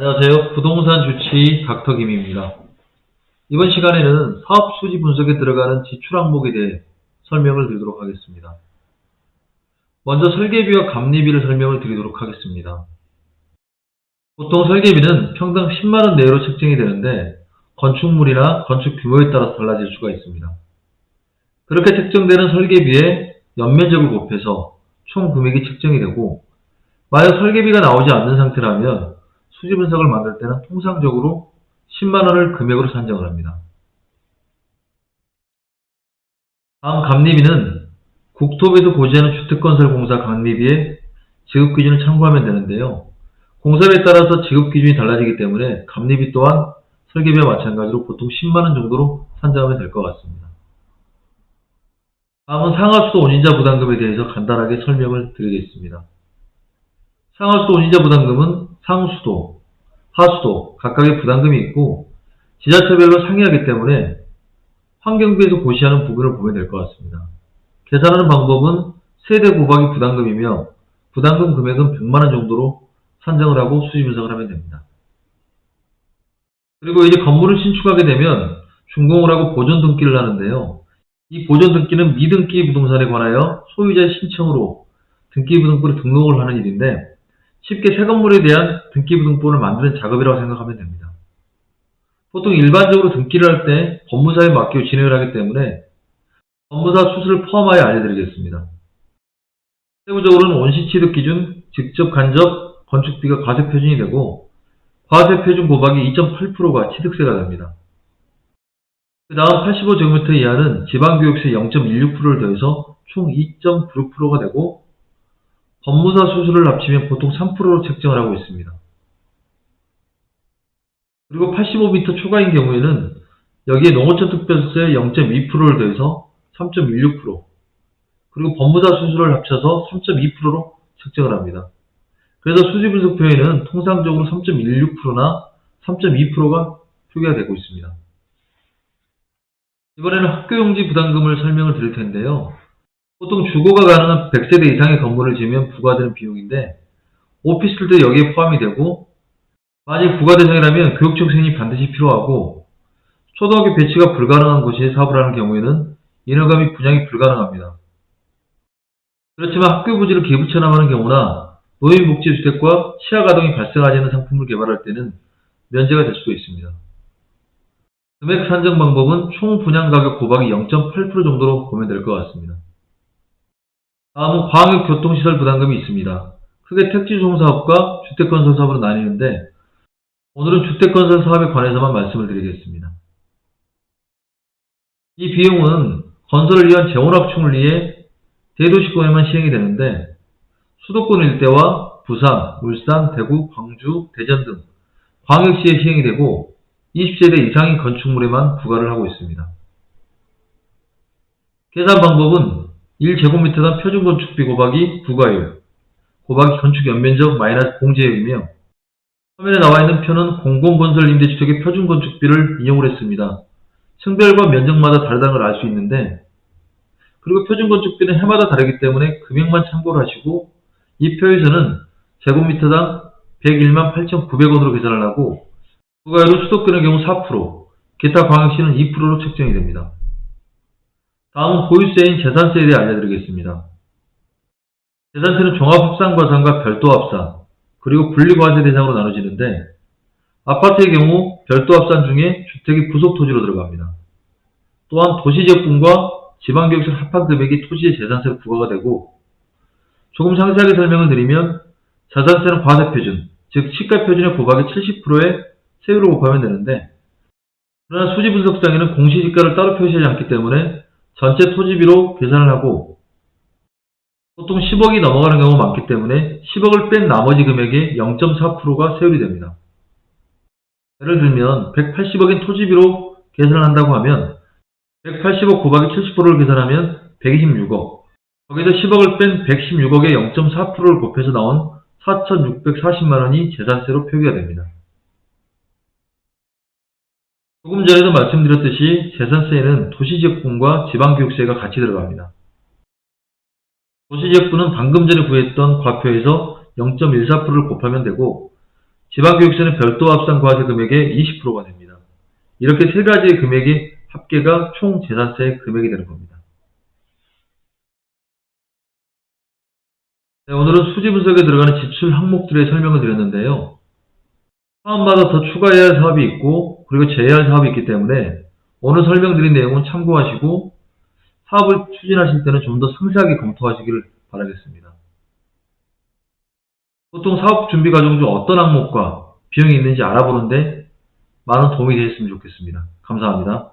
안녕하세요. 부동산 주치 닥터 김입니다. 이번 시간에는 사업 수지 분석에 들어가는 지출 항목에 대해 설명을 드리도록 하겠습니다. 먼저 설계비와 감리비를 설명을 드리도록 하겠습니다. 보통 설계비는 평당 10만원 내외로 책정이 되는데 건축물이나 건축 규모에 따라 달라질 수가 있습니다. 그렇게 책정되는 설계비에 연면적을 곱해서 총 금액이 책정이 되고 만약 설계비가 나오지 않는 상태라면 수지 분석을 만들 때는 통상적으로 10만원을 금액으로 산정을 합니다. 다음 감리비는 국토부에서 고지하는 주택건설공사 감리비의 지급 기준을 참고하면 되는데요. 공사비에 따라서 지급 기준이 달라지기 때문에 감리비 또한 설계비와 마찬가지로 보통 10만원 정도로 산정하면 될 것 같습니다. 다음은 상하수도 운임자 부담금에 대해서 간단하게 설명을 드리겠습니다. 상하수도 운임자 부담금은 상수도, 하수도 각각의 부담금이 있고 지자체별로 상이하기 때문에 환경부에서 고시하는 부분을 보면 될 것 같습니다. 계산하는 방법은 세대 곱하기 부담금이며 부담금 금액은 100만원 정도로 산정을 하고 수지 분석을 하면 됩니다. 그리고 이제 건물을 신축하게 되면 준공을 하고 보존 등기를 하는데요. 이 보존 등기는 미등기 부동산에 관하여 소유자의 신청으로 등기부등본에 등록을 하는 일인데 쉽게 새 건물에 대한 등기부등본을 만드는 작업이라고 생각하면 됩니다. 보통 일반적으로 등기를 할 때 법무사에 맡기고 진행을 하기 때문에 법무사 수수를 포함하여 알려드리겠습니다. 세부적으로는 원시취득 기준, 직접 간접 건축비가 과세표준이 되고 과세표준 곱하기 2.8%가 취득세가 됩니다. 그 다음 85제곱미터 이하는 지방교육세 0.16%를 더해서 총 2.96%가 되고 법무사 수수를 합치면 보통 3%로 책정을 하고 있습니다. 그리고 85m 초과인 경우에는 여기에 농어촌 특별세 0.2%를 더해서 3.16% 그리고 법무사 수수를 합쳐서 3.2%로 책정을 합니다. 그래서 수지 분석표에는 통상적으로 3.16%나 3.2%가 표기가 되고 있습니다. 이번에는 학교용지 부담금을 설명을 드릴 텐데요. 보통 주거가 가능한 100세대 이상의 건물을 지으면 부과되는 비용인데 오피스텔도 여기에 포함이 되고 만약 부과 대상이라면 교육적 승인이 반드시 필요하고 초등학교 배치가 불가능한 곳에 사업을 하는 경우에는 인허가 및 분양이 불가능합니다. 그렇지만 학교 부지를 기부 체납하는 경우나 노인복지주택과 치아가동이 발생하지 않는 상품을 개발할 때는 면제가 될 수도 있습니다. 금액 산정 방법은 총 분양 가격 곱하기 0.8% 정도로 보면 될 것 같습니다. 다음은 광역 교통시설 부담금이 있습니다. 크게 택지송사업과 주택건설 사업으로 나뉘는데 오늘은 주택건설 사업에 관해서만 말씀을 드리겠습니다. 이 비용은 건설을 위한 재원확충을 위해 대도시권에만 시행이 되는데 수도권 일대와 부산, 울산, 대구, 광주, 대전 등 광역시에 시행이 되고 20세대 이상인 건축물에만 부과를 하고 있습니다. 계산 방법은 1제곱미터당 표준건축비 곱하기 부가율 곱하기 건축 연면적 마이너스 공제율이며 화면에 나와 있는 표는 공공건설 임대주택의 표준건축비를 인용을 했습니다. 층별과 면적마다 다르다는 걸 알 수 있는데 그리고 표준건축비는 해마다 다르기 때문에 금액만 참고를 하시고 이 표에서는 제곱미터당 101만 8,900원으로 계산을 하고 부가율은 수도권의 경우 4%, 기타 광역시는 2%로 책정이 됩니다. 다음은 보유세인 재산세에 대해 알려드리겠습니다. 재산세는 종합합산과세과 별도합산, 그리고 분리과세 대상으로 나눠지는데 아파트의 경우 별도합산 중에 주택이 부속토지로 들어갑니다. 또한 도시지역분과 지방교육세 합산금액이 토지의 재산세로 부과가 되고 조금 상세하게 설명을 드리면 자산세는 과세표준, 즉 시가표준의 곱하기 70%의 세율을 곱하면 되는데 그러나 수지 분석상에는 공시지가를 따로 표시하지 않기 때문에 전체 토지비로 계산을 하고 보통 10억이 넘어가는 경우가 많기 때문에 10억을 뺀 나머지 금액의 0.4%가 세율이 됩니다. 예를 들면 180억인 토지비로 계산을 한다고 하면 180억 곱하기 70%를 계산하면 126억 거기서 10억을 뺀 116억의 0.4%를 곱해서 나온 4,640만원이 재산세로 표기가 됩니다. 조금 전에도 말씀드렸듯이 재산세에는 도시지역분과 지방교육세가 같이 들어갑니다. 도시지역분은 방금 전에 구했던 과표에서 0.14%를 곱하면 되고 지방교육세는 별도 합산 과세 금액의 20%가 됩니다. 이렇게 세 가지의 금액이 합계가 총 재산세 금액이 되는 겁니다. 네, 오늘은 수지 분석에 들어가는 지출 항목들의 설명을 드렸는데요. 사업마다 더 추가해야 할 사업이 있고 그리고 제외할 사업이 있기 때문에 오늘 설명드린 내용은 참고하시고 사업을 추진하실 때는 좀 더 상세하게 검토하시기를 바라겠습니다. 보통 사업 준비 과정 중 어떤 항목과 비용이 있는지 알아보는데 많은 도움이 되셨으면 좋겠습니다. 감사합니다.